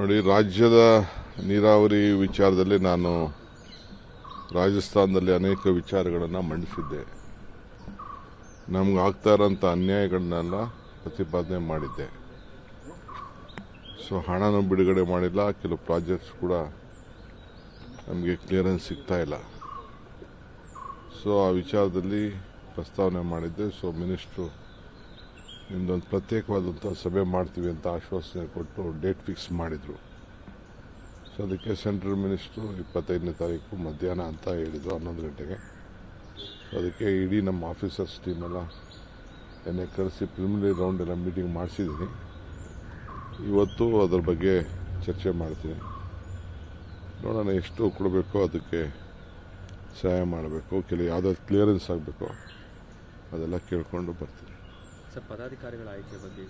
ನೋಡಿ, ರಾಜ್ಯದ ನೀರಾವರಿ ವಿಚಾರದಲ್ಲಿ ನಾನು ರಾಜಸ್ಥಾನದಲ್ಲಿ ಅನೇಕ ವಿಚಾರಗಳನ್ನು ಮಂಡಿಸಿದ್ದೆ. ನಮ್ಗೆ ಆಗ್ತಾ ಇರೋಂಥ ಅನ್ಯಾಯಗಳನ್ನೆಲ್ಲ ಪ್ರತಿಪಾದನೆ ಮಾಡಿದ್ದೆ. ಸೊ, ಹಣನೂ ಬಿಡುಗಡೆ ಮಾಡಿಲ್ಲ, ಕೆಲವು ಪ್ರಾಜೆಕ್ಟ್ಸ್ ಕೂಡ ನಮಗೆ ಕ್ಲಿಯರೆನ್ಸ್ ಸಿಗ್ತಾ ಇಲ್ಲ. ಸೊ, ಆ ವಿಚಾರದಲ್ಲಿ ಪ್ರಸ್ತಾವನೆ ಮಾಡಿದ್ದೆ. ಸೊ, ಮಿನಿಸ್ಟ್ರು ನಿಮ್ದೊಂದು ಪ್ರತ್ಯೇಕವಾದಂಥ ಸಭೆ ಮಾಡ್ತೀವಿ ಅಂತ ಆಶ್ವಾಸನೆ ಕೊಟ್ಟು ಡೇಟ್ ಫಿಕ್ಸ್ ಮಾಡಿದರು. ಸೊ ಅದಕ್ಕೆ ಸೆಂಟ್ರಲ್ ಮಿನಿಸ್ಟ್ರು ಇಪ್ಪತ್ತೈದನೇ ತಾರೀಕು ಮಧ್ಯಾಹ್ನ ಅಂತ ಹೇಳಿದರು, ಹನ್ನೊಂದು ಗಂಟೆಗೆ. ಸೊ ಅದಕ್ಕೆ ಇಡೀ ನಮ್ಮ ಆಫೀಸರ್ಸ್ ಟೀಮೆಲ್ಲ ಎನ್ನೆ ಕರೆಸಿ ಪ್ರಿಲಿಮಿನರಿ ರೌಂಡ್ ಎಲ್ಲ ಮೀಟಿಂಗ್ ಮಾಡಿಸಿದ್ದೀನಿ ಇವತ್ತು ಅದ್ರ ಬಗ್ಗೆ ಚರ್ಚೆ ಮಾಡ್ತೀನಿ. ನೋಡೋಣ ಎಷ್ಟು ಕೊಡಬೇಕೋ ಅದಕ್ಕೆ ಸಹಾಯ ಮಾಡಬೇಕು ಕೆಲವು ಯಾವುದಾದ್ರು ಕ್ಲಿಯರೆನ್ಸ್ ಆಗಬೇಕು ಅದೆಲ್ಲ ಕೇಳಿಕೊಂಡು ಬರ್ತೀನಿ. ಸರ್, ಪದಾಧಿಕಾರಿಗಳ ಆಯ್ಕೆ ಬಗ್ಗೆ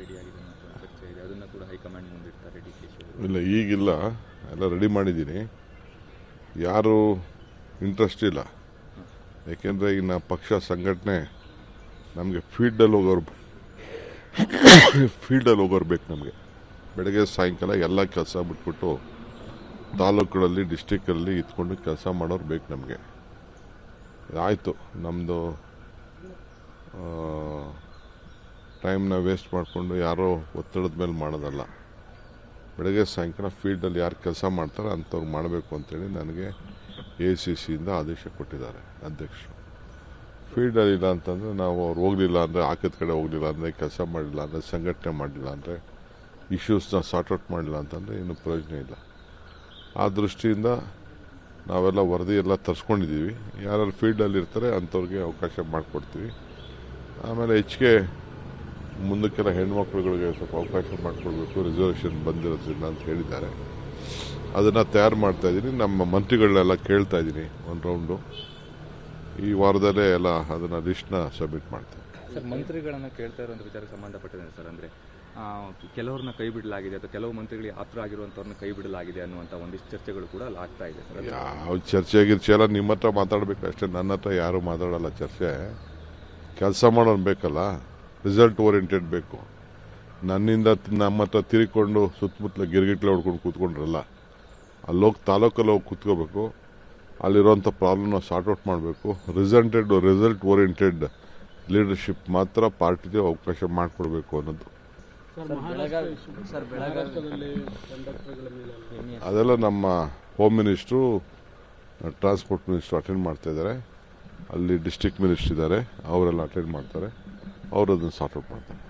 ರೆಡಿ ಆಗಿದೆ ಒಂದು ಚರ್ಚೆ ಇದೆ. ಅದನ್ನು ಕೂಡ ಹೈಕಮಾಂಡ್ ಮುಂದಿಡ್ತಾರೆ, ಡಿ ಕೆ ಇಲ್ಲ, ಈಗಿಲ್ಲ. ಎಲ್ಲ ರೆಡಿ ಮಾಡಿದ್ದೀನಿ. ಯಾರು ಇಂಟ್ರೆಸ್ಟ್ ಇಲ್ಲ. ಯಾಕೆಂದರೆ ಈಗ ನಾ ಪಕ್ಷ ಸಂಘಟನೆ ನಮಗೆ ಫೀಲ್ಡಲ್ಲಿ ಹೋಗೋರು ಫೀಲ್ಡಲ್ಲಿ ಹೋಗೋರು ಬೇಕು ನಮಗೆ. ಬೆಳಗ್ಗೆ ಸಾಯಂಕಾಲ ಎಲ್ಲ ಕೆಲಸ ಬಿಟ್ಬಿಟ್ಟು ತಾಲೂಕುಗಳಲ್ಲಿ ಡಿಸ್ಟಿಕ್ಕಲ್ಲಿ ಇದ್ಕೊಂಡು ಕೆಲಸ ಮಾಡೋರು ಬೇಕು ನಮಗೆ. ಆಯಿತು. ನಮ್ಮದು ಟೈಮ್ನ ವೇಸ್ಟ್ ಮಾಡಿಕೊಂಡು ಯಾರೋ ಒತ್ತಡದ ಮೇಲೆ ಮಾಡೋದಲ್ಲ. ಬೆಳಗ್ಗೆ ಸಾಯಂಕಾಲ ಫೀಲ್ಡಲ್ಲಿ ಯಾರು ಕೆಲಸ ಮಾಡ್ತಾರೆ ಅಂಥವ್ರು ಮಾಡಬೇಕು ಅಂತೇಳಿ ನನಗೆ ಎ ಸಿ ಸಿಯಿಂದ ಆದೇಶ ಕೊಟ್ಟಿದ್ದಾರೆ ಅಧ್ಯಕ್ಷರು. ಫೀಲ್ಡಲ್ಲಿ ಇಲ್ಲ ಅಂತಂದರೆ ನಾವು ಅವ್ರು ಹೋಗಲಿಲ್ಲ ಅಂದರೆ ಹಾಕಿದ ಕಡೆ ಹೋಗಲಿಲ್ಲ ಅಂದರೆ ಕೆಲಸ ಮಾಡಿಲ್ಲ ಅಂದರೆ ಸಂಘಟನೆ ಮಾಡಲಿಲ್ಲ ಅಂದರೆ ಇಶ್ಯೂಸ್ನ ಸಾರ್ಟ್ಔಟ್ ಮಾಡಲಿಲ್ಲ ಅಂತಂದರೆ ಏನು ಪ್ರಯೋಜನ ಇಲ್ಲ. ಆ ದೃಷ್ಟಿಯಿಂದ ನಾವೆಲ್ಲ ವರದಿ ಎಲ್ಲ ತರಿಸ್ಕೊಂಡಿದ್ದೀವಿ. ಯಾರು ಫೀಲ್ಡಲ್ಲಿ ಇರ್ತಾರೆ ಅಂಥವ್ರಿಗೆ ಅವಕಾಶ ಮಾಡಿಕೊಡ್ತೀವಿ. ಆಮೇಲೆ ಹೆಚ್ಚಿಗೆ ಮುಂದಕ್ಕೆಲ್ಲ ಹೆಣ್ಮಕ್ಳುಗಳಿಗೆ ಸ್ವಲ್ಪ ಅವಕಾಶ ಮಾಡಿಕೊಡ್ಬೇಕು ರಿಸರ್ವೇಷನ್ ಬಂದಿರೋದ್ರಿಂದ ಅಂತ ಹೇಳಿದ್ದಾರೆ. ಅದನ್ನು ತಯಾರು ಮಾಡ್ತಾ ಇದ್ದೀನಿ. ನಮ್ಮ ಮಂತ್ರಿಗಳನ್ನೆಲ್ಲ ಕೇಳ್ತಾ ಇದ್ದೀನಿ ಒಂದು ರೌಂಡು ಈ ವಾರದಲ್ಲೇ ಎಲ್ಲ ಅದನ್ನು ಲಿಸ್ಟ್ನ ಸಬ್ಮಿಟ್ ಮಾಡ್ತೀನಿ. ಸರ್ ಮಂತ್ರಿಗಳನ್ನು ಕೇಳ್ತಾ ಇರುವಂಥ ವಿಚಾರ ಸಂಬಂಧಪಟ್ಟಿದೆ ಸರ್? ಅಂದರೆ ಕೆಲವ್ರನ್ನ ಕೈ ಬಿಡಲಾಗಿದೆ ಅಥವಾ ಕೆಲವು ಮಂತ್ರಿಗಳಿಗೆ ಆಪ್ತರ ಆಗಿರುವಂಥವ್ರನ್ನ ಕೈ ಬಿಡಲಾಗಿದೆ ಅನ್ನುವಂಥ ಒಂದಿಷ್ಟು ಚರ್ಚೆಗಳು ಕೂಡ ಅಲ್ಲಿ ಆಗ್ತಾ ಇದೆ ಸರ್. ಯಾವ ಚರ್ಚೆ ಗಿರ್ಚೆ ಎಲ್ಲ ನಿಮ್ಮ ಹತ್ರ ಮಾತಾಡಬೇಕು ಅಷ್ಟೇ ನನ್ನ ಹತ್ರ ಯಾರು ಮಾತಾಡಲ್ಲ ಚರ್ಚೆ. ಕೆಲಸ ಮಾಡೋನು ಬೇಕಲ್ಲ. ರಿಸಲ್ಟ್ ಓರಿಯೆಂಟೆಡ್ ಬೇಕು. ನನ್ನಿಂದ ನಮ್ಮ ಹತ್ರ ತಿರ್ಕೊಂಡು ಸುತ್ತಮುತ್ತಲ ಗಿರ್ಗಿಟ್ಲೆ ಹೊಡ್ಕೊಂಡು ಕೂತ್ಕೊಂಡ್ರಲ್ಲ ಅಲ್ಲೋಗಿ ತಾಲೂಕಲ್ಲಿ ಹೋಗಿ ಕೂತ್ಕೋಬೇಕು ಅಲ್ಲಿರೋಂಥ ಪ್ರಾಬ್ಲಮ್ನ ಸಾರ್ಟ್ ಔಟ್ ಮಾಡಬೇಕು. ರಿಸಲ್ಟೆಡ್ ರಿಸಲ್ಟ್ ಓರಿಯೆಂಟೆಡ್ ಲೀಡರ್ಶಿಪ್ ಮಾತ್ರ ಪಾರ್ಟಿಗೆ ಅವಕಾಶ ಮಾಡಿಕೊಡ್ಬೇಕು ಅನ್ನೋದು. ಅದೆಲ್ಲ ನಮ್ಮ home minister transport minister attend ಮಾಡ್ತಾ ಇದ್ದಾರೆ. ಅಲ್ಲಿ ಡಿಸ್ಟ್ರಿಕ್ಟ್ ಮಿನಿಸ್ಟ್ರ್ ಇದ್ದಾರೆ ಅವರೆಲ್ಲ ಅಟೆಂಡ್ ಮಾಡ್ತಾರೆ. ಅವರು ಅದನ್ನು ಸಾರ್ಟ್ ಔಟ್ ಮಾಡ್ತಾರೆ